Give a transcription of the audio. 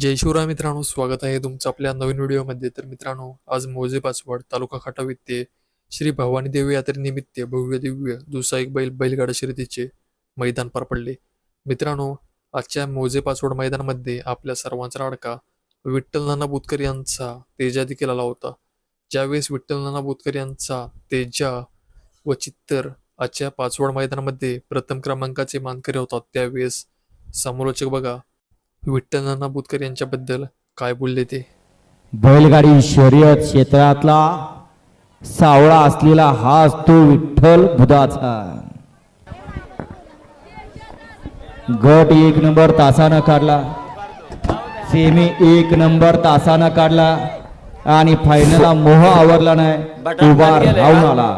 जय शिवराय मित्रांनो स्वागत आहे तुमचं आपल्या नवीन व्हिडिओमध्ये. तर मित्रांनो आज मोजे पाचवड तालुका खाटाव येथे श्री भवानी देवी यात्रेनिमित्त भव्य दिव्य दुसाईक बैल बैलगाडा शर्यतीचे मैदान पार पडले. मित्रांनो आजच्या मोजे पाचवड मैदानामध्ये आपल्या सर्वांचा लाडका विठ्ठल नाना बुतकर यांचा तेजा देखील आला होता. ज्यावेळेस विठ्ठल नाना बुतकर यांचा तेजा व चित्तर आजच्या पाचवड मैदानामध्ये प्रथम क्रमांकाचे मानकरी होतात त्यावेळेस समालोचक बघा विठ्ठल नाना बुतकर यांच्याबद्दल काय बोलले ते? बैलगाडी शर्यत क्षेत्रातला सावळा असलेला हा असतो विठ्ठल बुधाचा गट एक नंबर तासानं काढला. सेमी एक नंबर तासानं काढला. आणि फायनलला मोह आवरला नाही. उभा राहून आला.